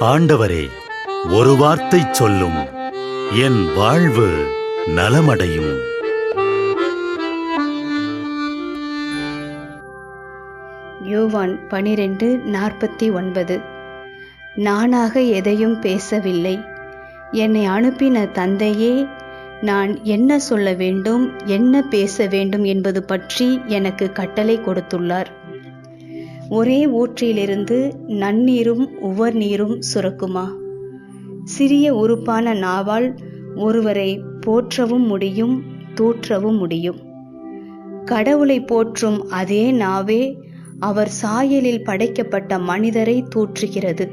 ஆண்டவரே ஒரு வார்த்தை சொல்லும். என் வாழ்வு நலமடையும். யோவான் பனிரெண்டு நாற்பத்தி ஒன்பது. நானாக எதையும் பேசவில்லை. என்னை அனுப்பின தந்தையே நான் என்ன சொல்ல வேண்டும் என்ன பேச வேண்டும் என்பது பற்றி எனக்கு கட்டளை கொடுத்துள்ளார். ஒரே ஊற்றிலிருந்து நன்னீரும் உவர் நீரும் சுரக்குமா? சிறிய உறுப்பான நாவால் ஒருவரை போற்றவும் முடியும் தூற்றவும் முடியும். கடவுளை போற்றும் அதே நாவே அவர் சாயலில் படைக்கப்பட்ட மனிதரை தூற்றுகிறது.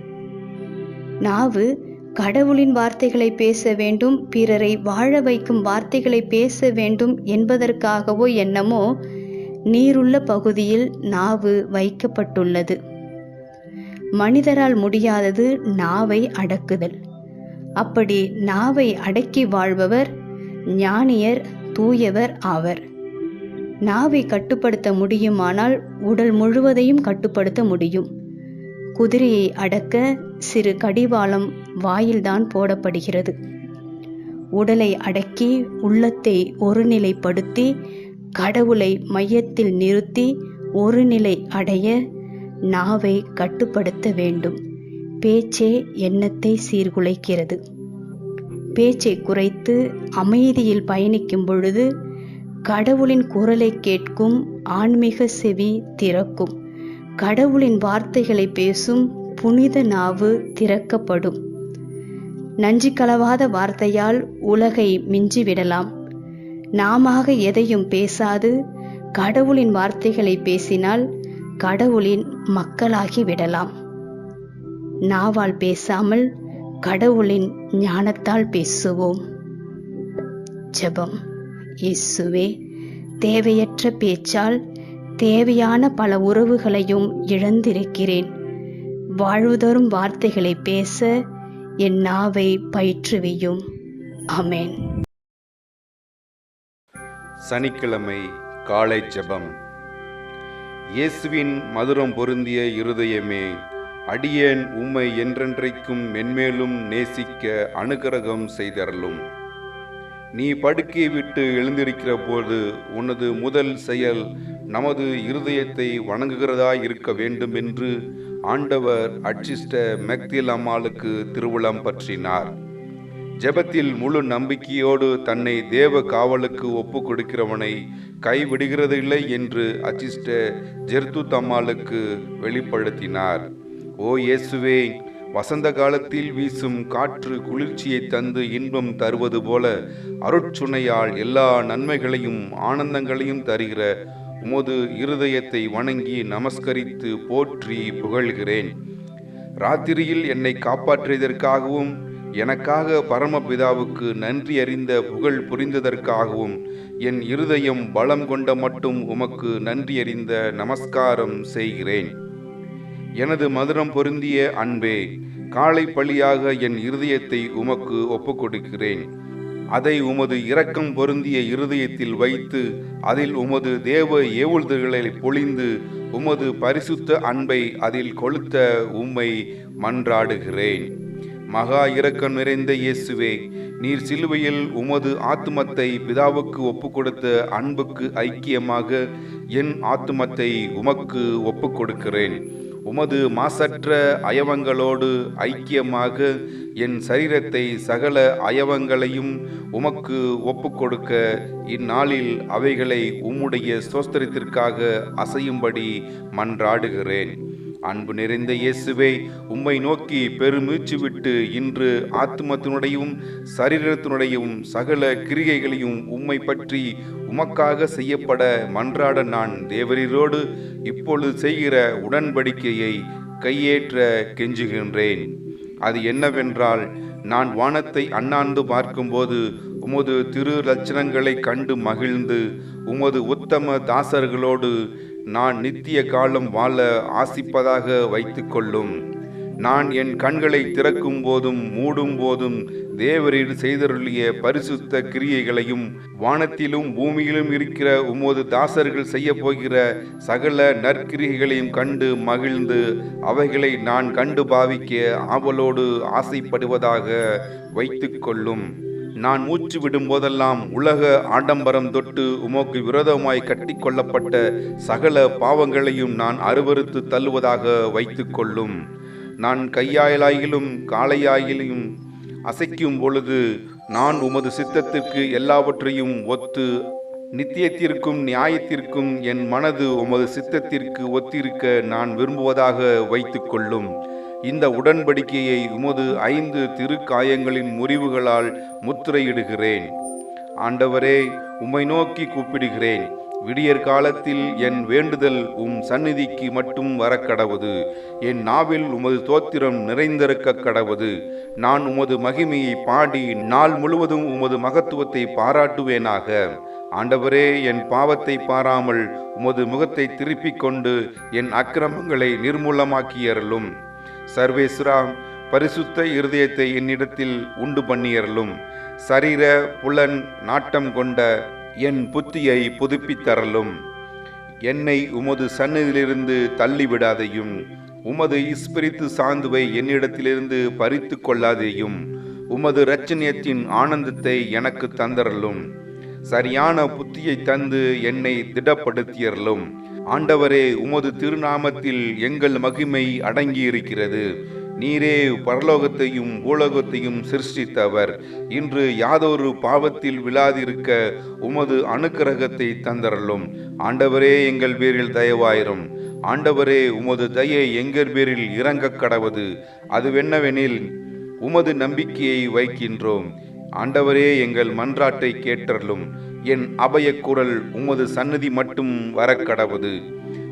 நாவு கடவுளின் வார்த்தைகளை பேச வேண்டும் பிறரை வாழ வைக்கும் வார்த்தைகளை பேச வேண்டும் என்பதற்காகவோ என்னமோ நீருள்ள பகுதியில் நாவு வைக்கப்பட்டுள்ளது. மனிதரால் முடியாதது நாவை அடக்குதல். அப்படி நாவை அடக்கி வாழ்பவர் ஞானியர் தூயவர் ஆவர். நாவை கட்டுப்படுத்த முடியுமானால் உடல் முழுவதையும் கட்டுப்படுத்த முடியும். குதிரையை அடக்க சிறு கடிவாளம் வாயில்தான் போடப்படுகிறது. உடலை அடக்கி உள்ளத்தை ஒருநிலைப்படுத்தி கடவுளை மையத்தில் நிறுத்தி ஒருநிலை அடைய நாவை கட்டுப்படுத்த வேண்டும். பேச்சே எண்ணத்தை சீர்குலைக்கிறது. பேச்சை குறைத்து அமைதியில் பயணிக்கும் பொழுது கடவுளின் குரலை கேட்கும் ஆன்மீக செவி திறக்கும். கடவுளின் வார்த்தைகளை பேசும் புனித நாவு திறக்கப்படும். நஞ்சு கலவாத வார்த்தையால் உலகை மிஞ்சிவிடலாம் நாமாக எதையும் பேசாது. கடவுளின் வார்த்தைகளை பேசினால் கடவுளின் மக்களாகி விடலாம். நாவால் பேசாமல் கடவுளின் ஞானத்தால் பேசுவோம். ஜெபம். இயேசுவே தேவையற்ற பேச்சால் தேவையான பல உறவுகளையும் இழந்திருக்கிறேன். வாழ்வுதரும் வார்த்தைகளை பேச என் நாவை பயிற்றுவியும். அமேன் சனிக்கிழமை காலை ஜெபம். இயேசுவின் மதுரம் பொருந்திய இருதயமே அடியேன் உம்மை என்றென்றைக்கும் மென்மேலும் நேசிக்க அனுகிரகம் செய்தருளும். நீ படுக்கை விட்டு எழுந்திருக்கிற போது உனது முதல் செயல் நமது இருதயத்தை வணங்குகிறதாய் இருக்க வேண்டும் என்று ஆண்டவர் அட்சிஷ்ட மெக்தில் அம்மாளுக்கு திருவுளம் பற்றினார். ஜெபத்தில் முழு நம்பிக்கையோடு தன்னை தேவ காவலுக்கு ஒப்பு கொடுக்கிறவனை கைவிடுகிறதில்லை என்று அச்சிஷ்ட ஜெர்து தம்மாளுக்கு வெளிப்படுத்தினார். ஓ இயேசுவே வசந்த காலத்தில் வீசும் காற்று குளிர்ச்சியை தந்து இன்பம் தருவது போல அருட்சுனையால் எல்லா நன்மைகளையும் ஆனந்தங்களையும் தருகிற உமது இருதயத்தை வணங்கி நமஸ்கரித்து போற்றி புகழ்கிறேன். ராத்திரியில் என்னை காப்பாற்றியதற்காகவும் எனக்காக பரமபிதாவுக்கு நன்றி அறிந்த புகழ் புரிந்ததற்காகவும் என் இருதயம் பலம் கொண்ட மட்டும் உமக்கு நன்றி அறிந்த நமஸ்காரம் செய்கிறேன். எனது மதுரம் பொருந்திய அன்பே காலை பழியாக என் இருதயத்தை உமக்கு ஒப்புக்கொடுக்கிறேன். அதை உமது இரக்கம் பொருந்திய இருதயத்தில் வைத்து அதில் உமது தேவ ஏவுதல்களை பொழிந்து உமது பரிசுத்த அன்பை அதில் கொளுத்த உம்மை மன்றாடுகிறேன். மகா இரக்கம் நிறைந்த இயேசுவே நீர் சிலுவையில் உமது ஆத்துமத்தை பிதாவுக்கு ஒப்புக்கொடுத்த அன்புக்கு ஐக்கியமாக என் ஆத்துமத்தை உமக்கு ஒப்பு கொடுக்கிறேன் உமது மாசற்ற அயவங்களோடு ஐக்கியமாக என் சரீரத்தை சகல அயவங்களையும் உமக்கு ஒப்புக்கொடுக்க இந்நாளில் அவைகளை உம்முடைய சோஸ்திரத்திற்காக அசையும்படி மன்றாடுகிறேன். அன்பு நிறைந்த இயேசுவே உம்மை நோக்கி பெருமூச்சு விட்டு இன்று ஆத்மத்தினுடையும் சரீரத்தினுடையும் சகல கிரிகைகளையும் உம்மை பற்றி உமக்காக செய்யப்பட மன்றாட நான் தேவரீரோடு இப்பொழுது செய்கிற உடன்படிக்கையை கையேற்ற கெஞ்சுகின்றேன். அது என்னவென்றால் நான் வானத்தை அண்ணாந்து பார்க்கும்போது உமது திரு லட்சணங்களை கண்டு மகிழ்ந்து உமது உத்தம தாசர்களோடு நான் நித்திய காலம் வாழ ஆசிப்பதாக வைத்துக்கொள்ளும். நான் என் கண்களை திறக்கும் போதும் மூடும் போதும் தேவரீர் செய்தருளிய பரிசுத்த கிரியைகளையும் வானத்திலும் பூமியிலும் இருக்கிற உமது தாசர்கள் செய்ய போகிற சகல நற்கிரியைகளையும் கண்டு மகிழ்ந்து அவைகளை நான் கண்டு பாவிக்க ஆவலோடு ஆசைப்படுவதாக வைத்துக்கொள்ளும். நான் மூச்சு விடும் போதெல்லாம் உலக ஆடம்பரம் தொட்டு உமக்கு விரோதமாய் கட்டி கொள்ளப்பட்ட சகல பாவங்களையும் நான் அருவறுத்து தள்ளுவதாக வைத்துக்கொள்ளும் நான் கையாயிலாயிலும் காளையாயிலும் அசைக்கும் பொழுது நான் உமது சித்தத்திற்கு எல்லாவற்றையும் ஒத்து நித்தியத்திற்கும் நியாயத்திற்கும் என் மனது உமது சித்தத்திற்கு ஒத்திருக்க நான் விரும்புவதாக வைத்துக்கொள்ளும் இந்த உடன்படிக்கையை உமது ஐந்து திருக்காயங்களின் முறிவுகளால் முத்திரையிடுகிறேன். ஆண்டவரே உம்மை நோக்கி கூப்பிடுகிறேன். விடியற் காலத்தில் என் வேண்டுதல் உம் சந்நிதிக்கு மட்டும் வரக்கடவது. என் நாவில் உமது தோத்திரம் நிறைந்திருக்க கடவது. நான் உமது மகிமையை பாடி நாள் முழுவதும் உமது மகத்துவத்தை பாராட்டுவேனாக. ஆண்டவரே என் பாவத்தை பாராமல் உமது முகத்தை திருப்பிக் கொண்டு என் அக்கிரமங்களை நிர்மூலமாக்கியறலும் சர்வேஸ்வராம் பரிசுத்த இருதயத்தை என்னிடத்தில் உண்டு பண்ணியறலும் சரீர புலன் நாட்டம் கொண்ட என் புத்தியை புதுப்பித்தரலும் என்னை உமது சன்னதியிலிருந்து தள்ளிவிடாதையும் உமது இஸ்பிரித்து சாந்துவை என்னிடத்திலிருந்து பறித்து கொள்ளாதேயும் உமது இரட்சணியத்தின் ஆனந்தத்தை எனக்கு தந்தரலும் சரியான புத்தியை தந்து என்னை திடப்படுத்தியறலும் ஆண்டவரே உமது திருநாமத்தில் எங்கள் மகிமை அடங்கியிருக்கிறது. நீரே பரலோகத்தையும் பூலோகத்தையும் சிருஷ்டித்தவர். இன்று யாதொரு பாவத்தில் விழாதிருக்க உமது அனுக்கிரகத்தை தந்தரலும் ஆண்டவரே எங்கள் பேரில் தயவாயிரும். ஆண்டவரே உமது தயை எங்கள் பேரில் இறங்க கடவது. அதுவென்னவெனில் உமது நம்பிக்கையை வைக்கின்றோம். ஆண்டவரே எங்கள் மன்றாட்டை கேட்டருளும். என் அபயக் குரல் உமது சந்நிதி மட்டும் வரக்கடவது.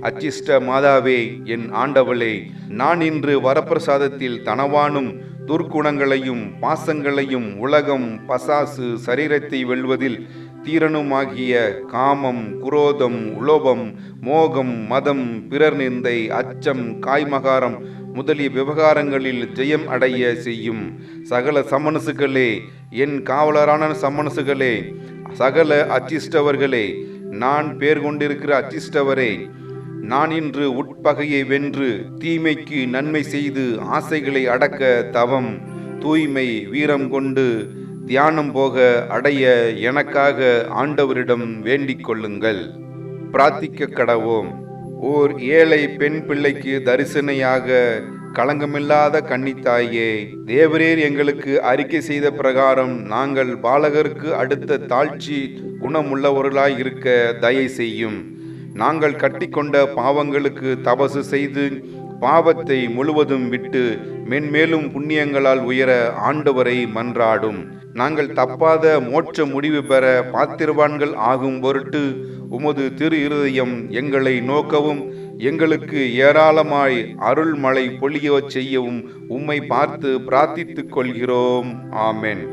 அச்சிஷ்ட மாதாவே என் ஆண்டவளே நான் இன்று வரப்பிரசாதத்தில் தனவானும் துர்க்குணங்களையும் பாசங்களையும் உலகம் பசாசு சரீரத்தை வெல்வதில் தீரனுமாகிய காமம் குரோதம் உலோபம் மோகம் மதம் பிறர் நிந்தை அச்சம் காய்மகாரம் முதலிய விவகாரங்களில் ஜெயம் அடைய செய்யும் சகல சமனசுகளே என் காவலரான சமனசுகளே சகல அச்சிஷ்டவர்களே நான் பேர் கொண்டிருக்கிற அச்சிஷ்டவரே நான் இன்று உட்பகையை வென்று தீமைக்கு நன்மை செய்து ஆசைகளை அடக்க தவம் தூய்மை வீரம் கொண்டு தியானம் போக அடைய எனக்காக ஆண்டவரிடம் வேண்டிக் கொள்ளுங்கள். பிரார்த்திக்க கடவோம். ஓர் ஏழை பெண் பிள்ளைக்கு தரிசனையாக களங்கமில்லாத கன்னித்தாயே தேவரீர் எங்களுக்கு அறிக்கை செய்த பிரகாரம் நாங்கள் பாலகருக்கு அடுத்த தாழ்ச்சி குணமுள்ளவர்களாய் இருக்க தயை செய்யும் நாங்கள் கட்டிக்கொண்ட பாவங்களுக்கு தபசு செய்து பாவத்தை முழுவதும் விட்டு மென்மேலும் புண்ணியங்களால் உயர ஆண்டவரை மன்றாடும். நாங்கள் தப்பாத மோட்ச முடிவு பெற பாத்திரவான்கள் ஆகும் பொருட்டு உமது திரு இருதயம் எங்களை நோக்கவும் எங்களுக்கு ஏராளமாய் அருள்மழை பொழியச் செய்யவும் உம்மை பார்த்து பிரார்த்தித்துக் கொள்கிறோம். ஆமென்.